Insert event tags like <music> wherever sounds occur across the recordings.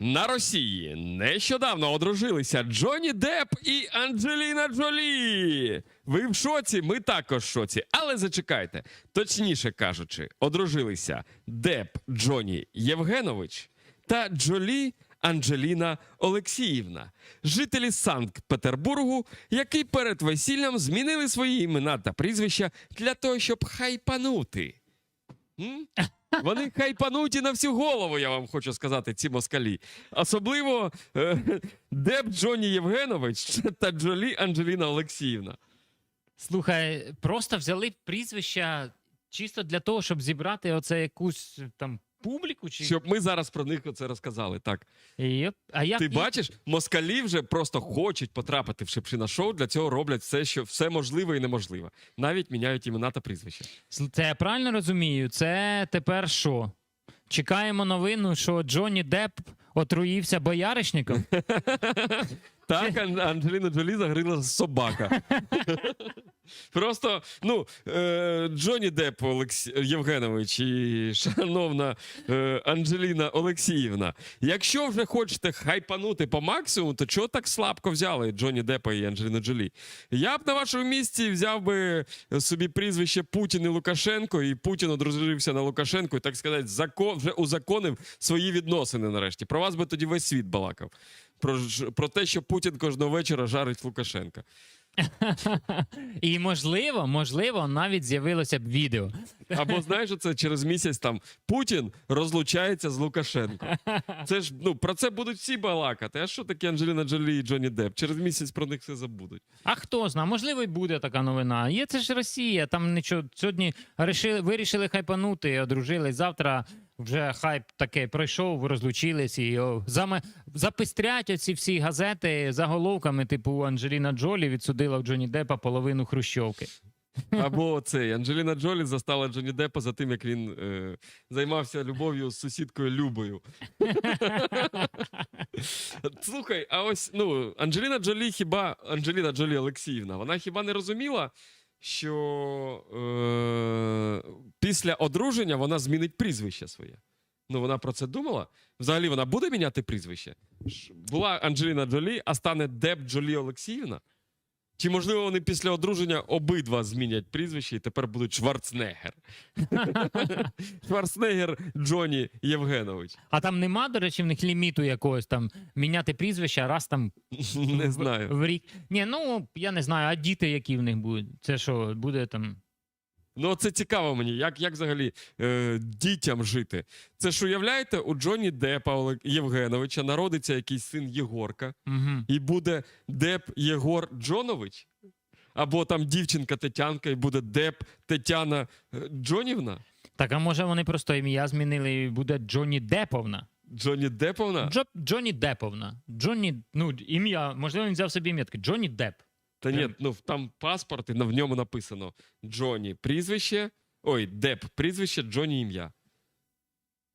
На Росії нещодавно одружилися Джонні Депп і Анджеліна Джолі. Ви в шоці? Ми також в шоці. Але зачекайте. Точніше кажучи, одружилися Депп Джонні Євгенович та Джолі Анджеліна Олексіївна, жителі Санкт-Петербургу, які перед весіллям змінили свої імена та прізвища для того, щоб хайпанути. М? Вони хайпануті на всю голову, я вам хочу сказати, ці москалі. Особливо е, Деп Джоні Євгенович та Джолі Анджеліна Олексіївна. Слухай, просто взяли прізвища чисто для того, щоб зібрати оце якусь там публіку? Чи... Щоб ми зараз про них оце розказали. Так. Єп. А як Ти бачиш, москалі вже просто хочуть потрапити в Шепшина шоу. Для цього роблять все, що все можливе і неможливе. Навіть міняють імена та прізвища. Це я правильно розумію? Це тепер що? Чекаємо новину, що Джонні Депп отруївся бояришником? <laughs> Так, Ан- Анджеліна Джолі загрила собака. <laughs> Просто, ну, е, Джонні Депп Олекс... Євгенович і шановна е, Анджеліна Олексіївна. Якщо вже хочете хайпанути по максимуму, то чого так слабко взяли Джонні Деппа і Анджеліну Джолі? Я б на вашому місці взяв би собі прізвище Путін і Лукашенко, і Путін одружився на Лукашенко, і так сказати, закон, вже узаконив свої відносини нарешті. Про вас би тоді весь світ балакав. Про, про те, що Путін кожного вечора жарить Лукашенка. <laughs> І можливо, можливо, навіть з'явилося б відео. Або знаєш, це через місяць там Путін розлучається з Лукашенко. Це ж ну про це будуть всі балакати. А що таке Анджеліна Джолі і Джонні Депп? Через місяць про них все забудуть. А хто знає, можливо, і буде така новина. Є це ж Росія. Там нічого сьогодні рішили, вирішили хайпанути, одружились. Завтра вже хайп таке пройшов, розлучились і о, заме запестрять оці всі газети заголовками, типу Анджеліна Джолі відсудила в Джонні Деппа половину хрущовки. Або цей Анджеліна Джолі застала Джонні Деппа за тим, як він е, займався любов'ю з сусідкою Любою. <laughs> Слухай, а ось ну Анджеліна Джолі, хіба Анджеліна Джолі Олексіївна, вона хіба не розуміла, що е, після одруження вона змінить прізвище своє? Ну, вона про це думала. Взагалі вона буде міняти прізвище? Була Анджеліна Джолі, а стане Деп Джолі Олексіївна? Чи можливо вони після одруження обидва змінять прізвище і тепер будуть Шварценеггер? <laughs> Шварценеггер Джоні Євгенович. А там нема, до речі, в них ліміту якогось там міняти прізвище раз там Не знаю. в рік. Ні, ну я не знаю, а діти, які в них будуть. Це що, буде там. Ну, це цікаво мені, як, як взагалі е, дітям жити. Це ж уявляєте, у Джоні Депа Олег- Євгеновича народиться якийсь син Єгорка, Угу. і буде Деп Єгор Джонович? Або там дівчинка Тетянка, і буде Деп Тетяна е, Джонівна? Так, а може вони просто ім'я змінили і буде Джонні Деповна? Джоні Деповна? Джо, Джонні Деповна. Джонні, ну, ім'я, можливо, він взяв собі ім'я таке. Джонні Деп. Та ні, ну там паспорт, і в ньому написано Джоні прізвище. Ой, Деп прізвище, Джоні ім'я.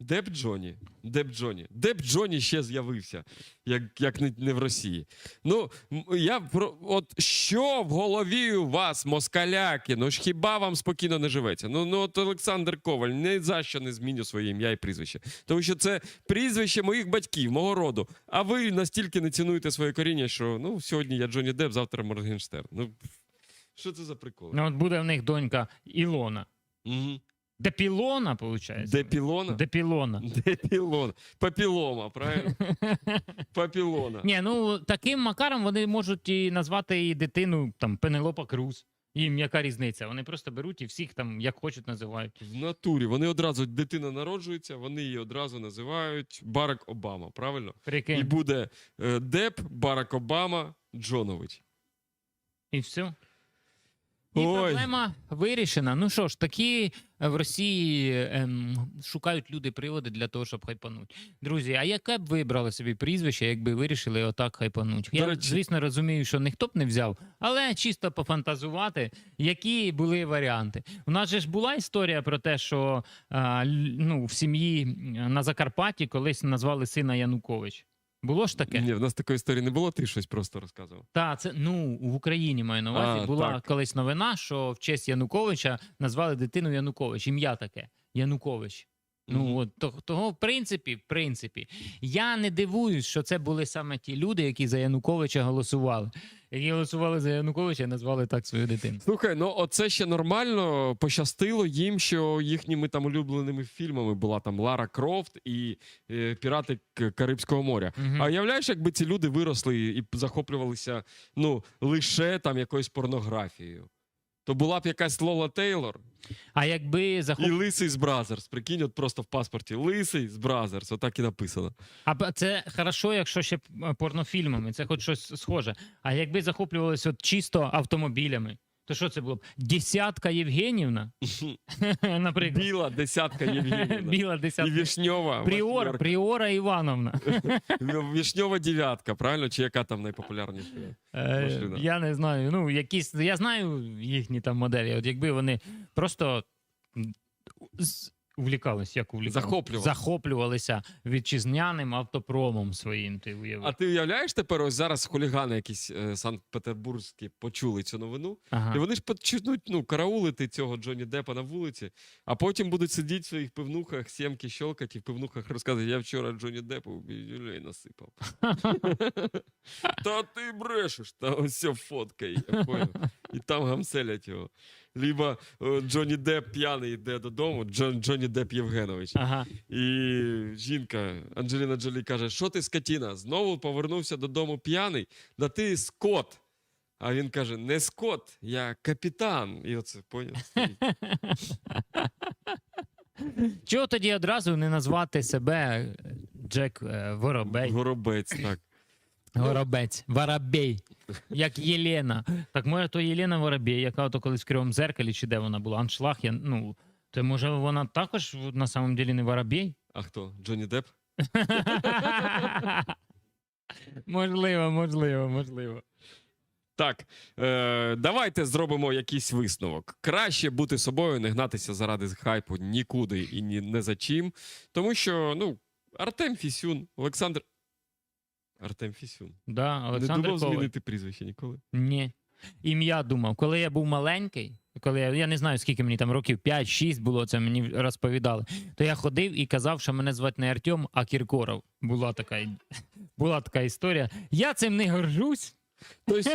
Деп Джоні. Деп Джоні. Деп Джоні ще з'явився, як, як не, не в Росії. Ну, я про от що в голові у вас, москаляки? Ну ж хіба вам спокійно не живеться? Ну, ну от Олександр Коваль ні за що не зміню своє ім'я і прізвище. Тому що це прізвище моїх батьків, мого роду. А ви настільки не цінуєте своє коріння, що ну сьогодні я Джоні Деп, завтра Моргенштерн. Ну що це за прикол? Ну, от буде в них донька Ілона. Угу. Депілона, виходить? Депілона? Депілона. Депілона. Папілома, правильно? <laughs> Папілона. Ні, ну таким макаром вони можуть і назвати і дитину там Пенелопа Круз. Їм яка різниця? Вони просто беруть і всіх там як хочуть називають. В натурі. Вони одразу, дитина народжується, вони її одразу називають Барак Обама, правильно? І буде е, Деп, Барак Обама, Джонович. І все. І Ой. проблема вирішена. Ну що ж, такі е, в Росії ем, шукають люди приводи для того, щоб хайпануть. Друзі, а яке б ви брали собі прізвище, якби вирішили отак хайпануть? Я, речі- звісно, розумію, що ніхто б не взяв, але чисто пофантазувати, які були варіанти. У нас же ж була історія про те, що л- ну, в сім'ї на Закарпатті колись назвали сина Янукович. Було ж таке? Ні, в нас такої історії не було, ти щось просто розказував. Та це ну в Україні маю на увазі. А, була так. колись новина, що в честь Януковича назвали дитину Янукович. Ім'я таке Янукович. Ну от то- того, в принципі, в принципі, я не дивуюсь, що це були саме ті люди, які за Януковича голосували. Які голосували за Януковича, назвали так свою дитину. Слухай, ну оце ще нормально. Пощастило їм, що їхніми там улюбленими фільмами була там Лара Крофт і е, Пірати Карибського моря. Мгм. А уявляєш, якби ці люди виросли і захоплювалися ну, лише там якоюсь порнографією. То була б якась Лола Тейлор А якби захоп... і Лисий з Бразерс. Прикинь, от просто в паспорті Лисий з Бразерс, отак і написано. А це хорошо, якщо ще е, порнофільмами, це хоч щось схоже. А якби захоплювалися от чисто автомобілями, то що це було б? Десятка Євгенівна, <laughs> наприклад. Біла десятка Євгенівна. Біла І. Вішньова. Пріора. Пріора Івановна. <laughs> Вішньова дев'ятка, правильно? Чи яка там найпопулярніша? Е, Машина. я не знаю. Ну, якісь, я знаю їхні там моделі. От якби вони просто увлікались, як увлікались? Захоплювали. захоплювалися вітчизняним автопромом своїм. Ти уявив. А ти уявляєш тепер ось зараз хулігани якісь е, санкт-петербурзькі почули цю новину, Ага. і вони ж почнуть ну, караулити цього Джонні Деппа на вулиці, а потім будуть сидіти в своїх пивнухах, сімки щелкати і в пивнухах розказувати, я вчора Джонні Деппу люлей насипав. <laughs> Та ти брешеш, та ось ця І там гамселять його. Либо е, Джонні Депп п'яний йде додому, Джон, Джонні Депп Євгенович. Ага. І жінка Анджеліна Джолі каже: Що ти, скотіна? Знову повернувся додому п'яний, да ти скот. А він каже: не скот, я капітан. І оце поняв. <laughs> Чого тоді одразу не назвати себе е, Джек е, Воробей? Горобець, так. Воробець, Воробей, як Єлена. Так може то Єлена Воробей, яка ото колись в кривому зеркалі, чи де вона була? Аншлаг, я, ну, то може вона також на самом деле не Воробей? А хто? Джонні Депп? <laughs> можливо, можливо, можливо. Так, е, давайте зробимо якийсь висновок. Краще бути собою, не гнатися заради хайпу нікуди і ні не за чим. Тому що, ну, Артем Фісюн, Олександр. Артем Фісюн. Да, не Олександр думав Коваль. змінити прізвище ніколи. Ні. Ім'я думав, коли я був маленький, коли я, я не знаю, скільки мені там років 5-6 було, це мені розповідали. То я ходив і казав, що мене звати не Артем, а Кіркоров. Була така, була така історія. Я цим не горжусь. Тобто,